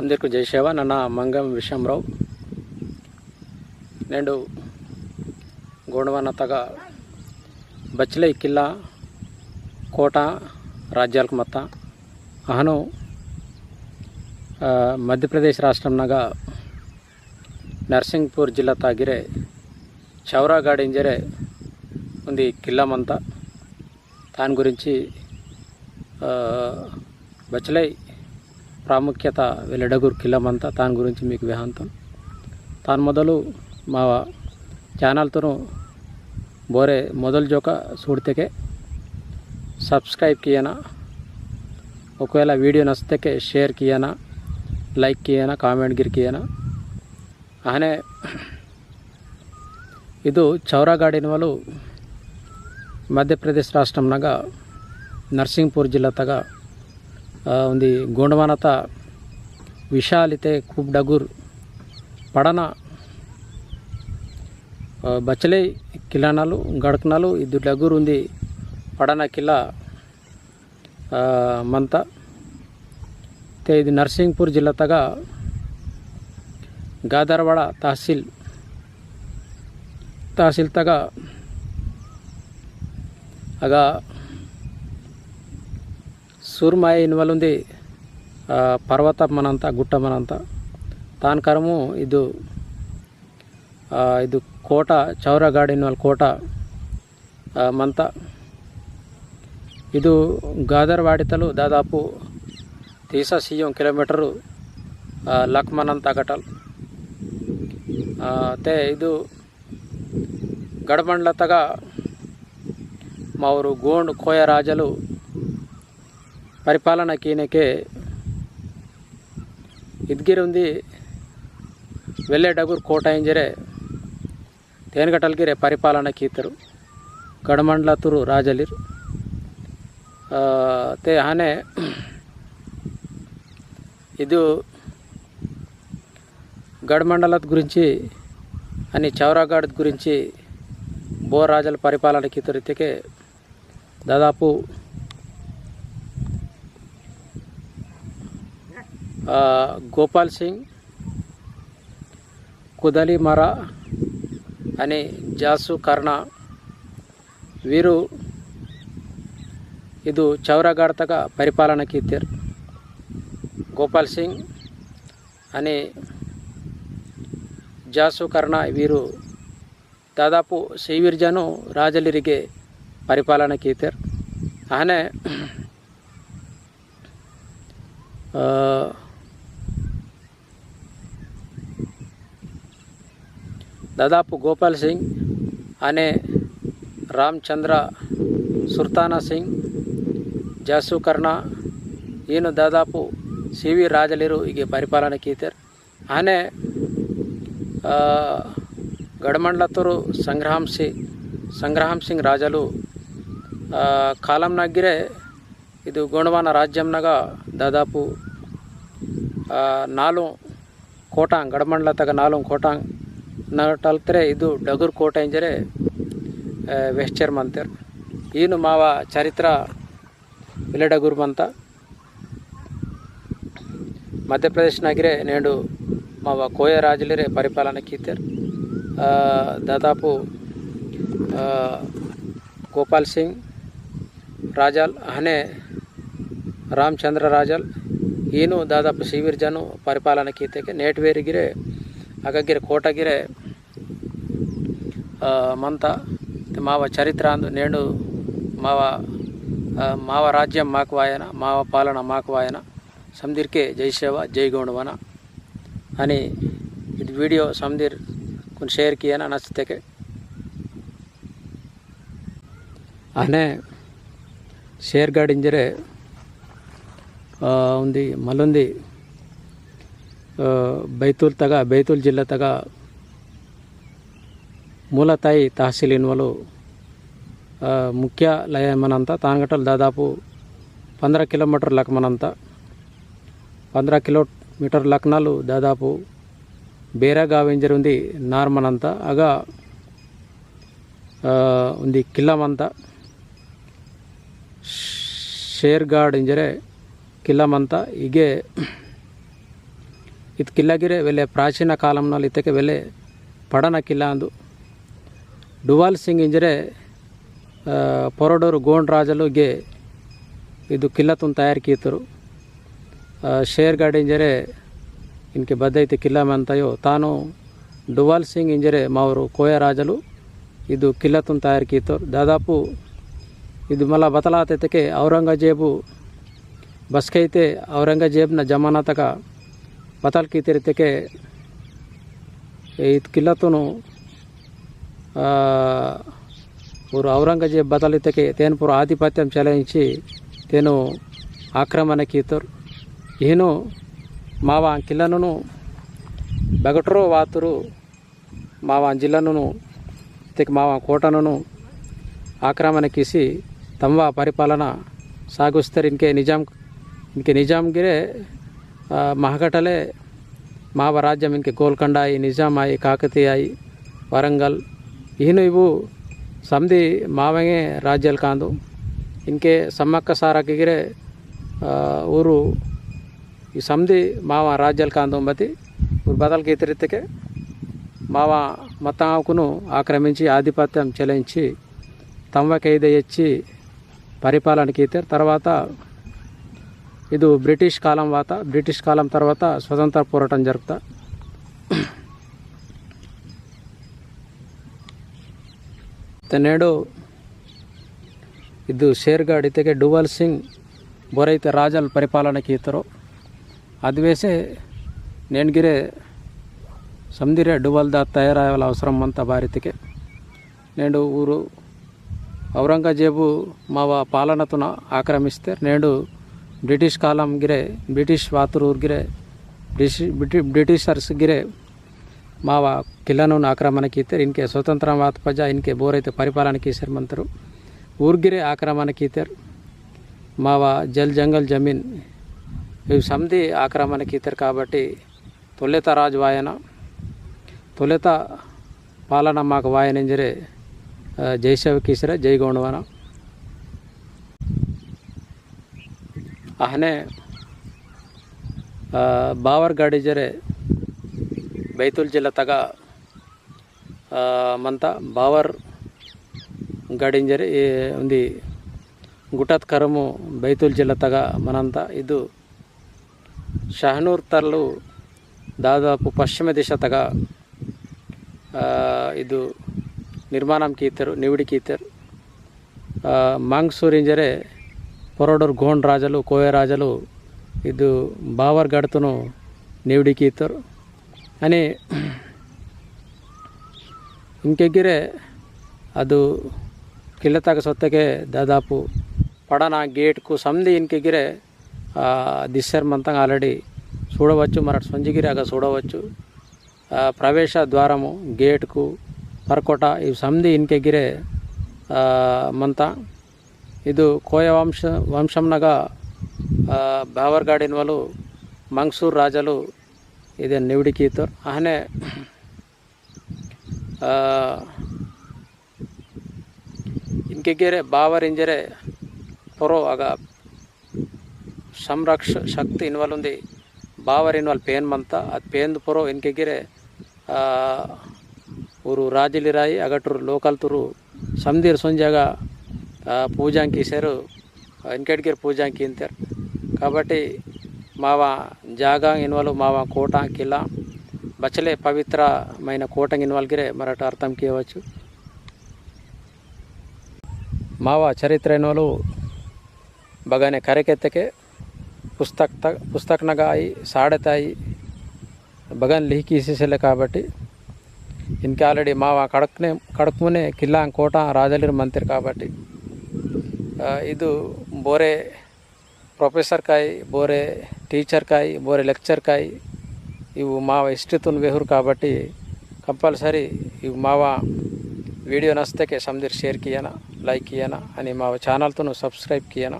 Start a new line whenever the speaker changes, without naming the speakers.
అందరికీ జయసేవ నన్న మంగం విషయంరావు. నేను గోడవనతగా బచ్లై కిల్లా కోట రాజ్యాలకు మొత్త. అహను మధ్యప్రదేశ్ రాష్ట్రంನಾಗ నర్సింగ్పూర్ జిల్లా తాగిరే చౌరాగాడ్ ఇంజరే ఉంది కిల్లామంతా. దాని గురించి బచ్చలై ప్రాముఖ్యత వెల్లడగూరు కిల్లమంతా దాని గురించి మీకు విహాంతం తాను మొదలు మా ఛానల్తో ಬೋರೆ ಮೊದಲು ಜೋಕ ಸುಡ್ತೆಗೆ సబ్స్క్రైబ్ కియనా ఒకవేళ వీడియో నచ్చితే షేర్ కియనా లైక్ కియనా కామెంట్ గిర్ కియనా ಆನೆ ಇದು ಚೌರಾಗಾಡಿನವಲು ಮಧ್ಯಪ್ರದೇಶ ರಾಷ್ಟ್ರಂನಾಗ ನರಸಿಂಗ್ಪುರ್ ಜಿಲ್ಲಾತಾಗ ಆ, ಒಂದು ಗೋಂಡಮಾನತ ವಿಶಾಲಿತೆ ಖೂಬ್ ಡಗೂರ್ పడన ఆ, బచ్చలై కిలానాలు గడకనాలు ఇది డగూరు ఉంది పడన కిలా ఆ, మంత తే ఇది నర్సింగ్పూర్ జిల్లా తగ గాదర్వాడ తహసీల్ తహసీల్ తగ ಆಗ సూర్మాయ ఇన్వాల్ ఉంది పర్వత మనంత గుట్ಟ మనంత. ఇది కరము ಇದು కోట ಕೋಟ ಚೌರಗಾಡಿನಲ್ಲಿ ಕೋಟ ಮಂತ ಇದು గాదర్వాడితలు దాదాపు తీసా సీఎం కిలోమీటరు లక్మనంత ಘಟಲ್ అయితే ఇది గడబండ్లతగా మా ఊరు గోండ్ కోయ రాజలు పరిపాలన కీనకే ఇద్గిరి ఉంది వెళ్ళే డగురు కోట ఇంజరే ತೇನ್ಗಟಲ್ಗಿರೆ ಪರಿಪಾಲನ ಕೀತರು ಗಡಮಂಡ್ಲತುರು ರಾಜಲಿರು ಆ, ತೆ ಆನೆ ಇದು గడమండలత్ గురించి అని చౌరాగాడ్ గురించి బో రాజుల పరిపాలన కీతరితికే దాదాపు గోపాల్ సింగ్ కుదలి మర అని జాసు కర్ణ వీరు ಇದು ಚೌರಗಾಡ್ತಗ ಪರಿಪಾಲನ ಕೀತಿರ್ ಗೋಪಾಲ್ సింగ్ అని ಜಾಸು ಕರ್ಣ వీరు దాదాపు శ్రీవిర్జను రాజలిరిగే పరిపాలన కీతర్ ఆనే దాదాపు గోపాల్ సింగ్ అనే రామచంద్ర సుల్తానా సింగ్ ಜಾಸು ಕರ್ಣ ಏನು ದಾದಾಪು ಸಿ ವಿ ರಾಜಲಿರು ಹೀಗೆ ಪರಿಪಾಲನೆ ಕೀತರ್ ಆನೆ ಆ, ಗಡಮಂಡ್ಲತ್ತೂರು ಸಂಗ್ರಹಂ ಸಿ ಸಂಗ್ರಹಂ సింగ్ రాజలు ఆ, కాలంనాగిరే ಇದು ಗೋಂಡವಾನ ರಾಜ್ಯಂನಾಗ దాదాపు ಆ, ನಾಲು ಕೋಟಾಂಗ್ ಗಡಮಂಡ್ಲ ತಗ ನಾಲು ಕೋಟಾಂಗ್ ನಾವು ಇದು ಡಗುರ್ ಕೋಟೆ ಅಂಜರೆ ವೆಸ್ಟರ್ ಮಂತರ್ ಏನು ಮಾವ ಚರಿತ್ರ ವಿಲೆ ಡಗುರ್ ಮಂತ ಮಧ್ಯಪ್ರದೇಶನಾಗಿರೆ ನೇಂಡು ಮಾವ ಕೋಯ ರಾಜಲಿರೆ ಪರಿಪಾಲನೆ ಕೀತರ್. ದಾದಾಪು ಗೋಪಾಲ್ ಸಿಂಗ್, ರಾಜಲ್, ಹನೆ ರಾಮಚಂದ್ರ ರಾಜಲ್ ಏನು ದಾದಾಪು ಶಿವಿರ್ಜನು ಪರಿಪಾಲನೆ ಕೀತೆಗೆ ನೇಟ್ವೇರಿಗಿರೆ, ಹಾಗಾಗಿರೆ ಕೋಟಗಿರೆ మంత మావ చరిత్రాందు నేను మావ మావ రాజ్యం మాకు వాయన మావ పాలన మాకు వాయన. సంధిర్కే జైసేవ జైగౌండవన అని ఇది వీడియో సంధిర్ కొన్ని షేర్ కియన నచ్చితే అనే షేర్ గార్డ్ ఇంజరే ఉంది మళ్ళీ బైతూల్ తగ బైతూల్ జిల్లా తగ ಮೂಲತಾಯಿ ತಹಸೀಲ್ ಎನ್ನುವಲು ಆ, ಮುಖ್ಯ ಲಯ ಮನಂತ ತಾನಗಟ್ಟಲು ದಾದಾಪು పంద్ర కిలోమీటర్ లక్మనంత పంద్ర కిలోమీటర్ లక్నాలు దాదాపు బేరా ఉంది నార్మనంత ಆಗ ಆ, ಒಂದು ಕಿಲ್ಲಮಂತ ಶೇರ್ಗಾಡ್ ಇಂಜರೆ ಕಿಲ್ಲಮಂತ ಹೀಗೆ ಇದು ಕಿಲ್ಲಗಿರೆ ವೆಲೆ ಪ್ರಾಚೀನ ಕಾಲಂನಲ್ಲಿ ಇತ್ತಕ್ಕೆ ವೆಲೆ ಪಡನ ಕಿಲ್ಲ ಅಂದು ಡುವಾಲ್ ಸಿಂಗ್ ಇಂಜರೆ ಪೊರಡೋರು ಗೋಂಡ್ ರಾಜಲುಗೆ ಇದು ಕಿಲ್ಲತುನ್ ತಯಾರಿಕೀತರು ಶೇರ್ ಗಾಡಿ ಇಂಜರೆ ಇನ್ಕೆ ಬದ್ದೈತಿ ಕಿಲ್ಲ ಮಂತಯೋ ತಾನು ಡುವಾಲ್ ಸಿಂಗ್ ಇಂಜರೆ ಮಾವರು ಕೋಯ ರಾಜಲು ಇದು ಕಿಲ್ಲತುನ್ ತಯಾರಿಕೀತರು ದಾದಾಪು ಇದು ಮಲ ಬತಲಾತೈತಕ್ಕೆ ಔರಂಗಜೇಬು ಬಸ್ಕೈತೆ ಔರಂಗಜೇಬ್ನ ಜಮಾನತಕ ಬತಲ್ಕೀತಿರ್ತಕ್ಕೆ ಇದು ಕಿಲ್ಲತುನು ఊరు ఔరంగజేబ్ బదలితకి తేనుపురు ఆధిపత్యం చెలాయించి తేను ఆక్రమణ కీతరు ఈయను మావ కిల్లనును బెగట్రో వాతురు మావాన్ జిల్లాను తెక మావ కోటను ఆక్రమణకిసి తమ్వ పరిపాలన సాగుస్తారు. ఇంకే నిజాం ఇంకే నిజాంగిరే ఆ, మహగటలే మావ రాజ్యం ఇంకే గోల్కొండాయి నిజాం ఆయి కాకతీయ వరంగల్ ఈయన ఇవు సంధి మావంగే రాజ్యాలు కాదు ఇంకే సమ్మక్క సారాకిగిరే ఊరు ఈ సంధి మావ రాజ్యాలు కాదు బతి ఊరు బదలకి ఇతరితకే మావ మతంకును ఆక్రమించి ఆధిపత్యం చెలించి తమ్మకైదయచ్చి పరిపాలనకి ఇతర తర్వాత ఇది బ్రిటిష్ కాలం వాత బ్రిటిష్ కాలం తర్వాత స్వతంత్ర పోరాటం జరుపుతా నేడు ಇದು ಶೇರ್ಗಾಡ್ ಇತ್ತಗೆ ಡುವಲ್ ಸಿಂಗ್ ಬೊರೈತೆ ರಾಜಲ್ ಪರಿಪಾಲನೆಗೆ ಈತರು ಅದ್ವೇಸೆ ನೇಣ್ಗಿರೆ ಸಮದಿರೆ ಡುವಲ್ದ ತಯಾರಾಗಲ అవసరం అంత భారతికి నేడు ఊరు ఔరంగజేబు మావ పాలనతున ఆక్రమిస్తే నేడు బ్రిటిష్ కాలం గిరే బ్రిటిష్ వాతురు గిరే ಬ್ರಿಷ್ ಬ್ರಿಟಿ ಬ್ರಿಟಿಷರ್ಸ್ ಗಿರೆ ಮಾವ ಕಿಲ್ಲನು ಆಕ್ರಮಣಕ್ಕೆ ಇತ್ತರು ಇನ್ಕೆ ಸ್ವತಂತ್ರ ಮಾತು ಪಜ ಇನ್ಕೆ ಬೋರೈತೆ ಪರಿಪಾಲನೆಗೆ ಈಸರ್ ಮಂತರು ಊರ್ಗಿರೆ ಆಕ್ರಮಣಕ್ಕೆ ಇತ್ತರು మావ జల్ జంగల్ జమీన్ ఇవి సమితి ఆక్రమణకి ఇతరు కాబట్టి తొలిత రాజు వాయన తొలిత పాలన మాకు వాయనంజరే జైశవకీసర జై గౌండవన ahne ಬಾವರ್ ಗಾಡಿ ಜರೆ ಬೈತುಲ್ ಜಿಲ್ಲೆ ತಗ ಆ, ಮಂತ ಬಾವರ್ ಗಾಡಿಂಜರೆ ಈ ಒಂದು ಗುಟತ್ ಕರಮು ಬೈತುಲ್ ಜಿಲ್ಲೆ ತಗ ಮನಂತ ಇದು ಶಹನೂರ್ ತರ್ಲು దాదాపు పశ్చిమ దిశ తగ ఆ, ಇದು ನಿರ್ಮಾಣಂ ಕೀತರು ನಿವಿಡಿ ಕೀತರು ಮಾಂಗ್ಸೂರ್ ಇಂಜರೆ పొరడూరు గోండ్ రాజలు కోయ రాజలు ಇದು ಬಾವರ್ ಗಡ್ತನು ನಿವಿಡಿ ಕೀತರು అని ఇంకెగ్గిరే ಅದು కిల్లతాక సొత్తకే దాదాపు పడన గేట్కు సంధి ఇంకెగిరే దిశర్ మంతంగా ఆల్రెడీ చూడవచ్చు మరి సొంజిగిరి అగా చూడవచ్చు ఆ, ప్రవేశ ద్వారము గేట్కు పరకోట ఇవి సంధి ఇంకెగిరే ಮಂತ ಇದು ಕೋಯ ವಂಶ ವಂಶಂನಾಗ ಬಾವರ್ಗಾಡಿನ వాళ్ళు ಮಂಗ್ಸೂರ್ ರಾಜಲು ಇದೇನು ನಿವಡಿಕೆ ಇತ್ತು. ಆನೆ ಇಂಕೆಗೆರೆ, ಬಾವರಿಂಜರೆ, ಪೊರೋ, ಆಗ ಸಂರಕ್ಷ ಶಕ್ತಿ ಇನ್ವಾಲೊಂದು ಬಾವರ್ ಇನ್ವಾಲ್ ಪೇನ್ ಮಂತ ಅದು ಪೇನ್ ಪೊರೋ ಇನ್ಕೆಗೆರೆ ಊರು ರಾಜಲಿರಾಯಿ, ಅಗಟ್ರು ಲೋಕಲ್ ತುರು ಸಂದಿರ್ ಸಂಜಾಗ ಪೂಜಾಂಕಿ ಸೇರು వెంకటగిరి ಪೂಜಾಂಕಿ ಅಂತಾರೆ ಕಾಬಟ್ಟಿ మావ జాగా ఇన్వాల్వ్ మావ కోట కిలా బచ్చలే పవిత్రమైన కోట ఇన్వాల్గిరే మరట అర్థం చేయవచ్చు ಮಾವ ಚರಿತ್ರೆ ಎನ್ನುವಲು ಬಗನೆ ಕರೆಕೆತ್ತಕ್ಕೆ ಪುಸ್ತಕ ತ ಪುಸ್ತಕನಗಾಯಿ ಸಾಡೆತಾಯಿ ಬಗನ್ ಲಿಹಿಕಿ ಇಸಿಸಲೆ కాబట్టి ఇన్కి ఆల్రెడీ మావ కడక్నే కడక్మునే కిల్లా కోట రాజలిర్ మంత్రి కాబట్టి ಆ, ಇದು ಬೋರೆ ಪ್ರೊಫೆಸರ್ టీచర్కాయి బోరే లెక్చర్కాయి ఇవి మావ ఇష్టతో వెహురు కాబట్టి కంపల్సరీ ఇవి మావ వీడియో నస్తకే సమ్దిర్ షేర్ కియనా లైక్ కియనా అని మావ ఛానల్తో సబ్స్క్రైబ్ కియనా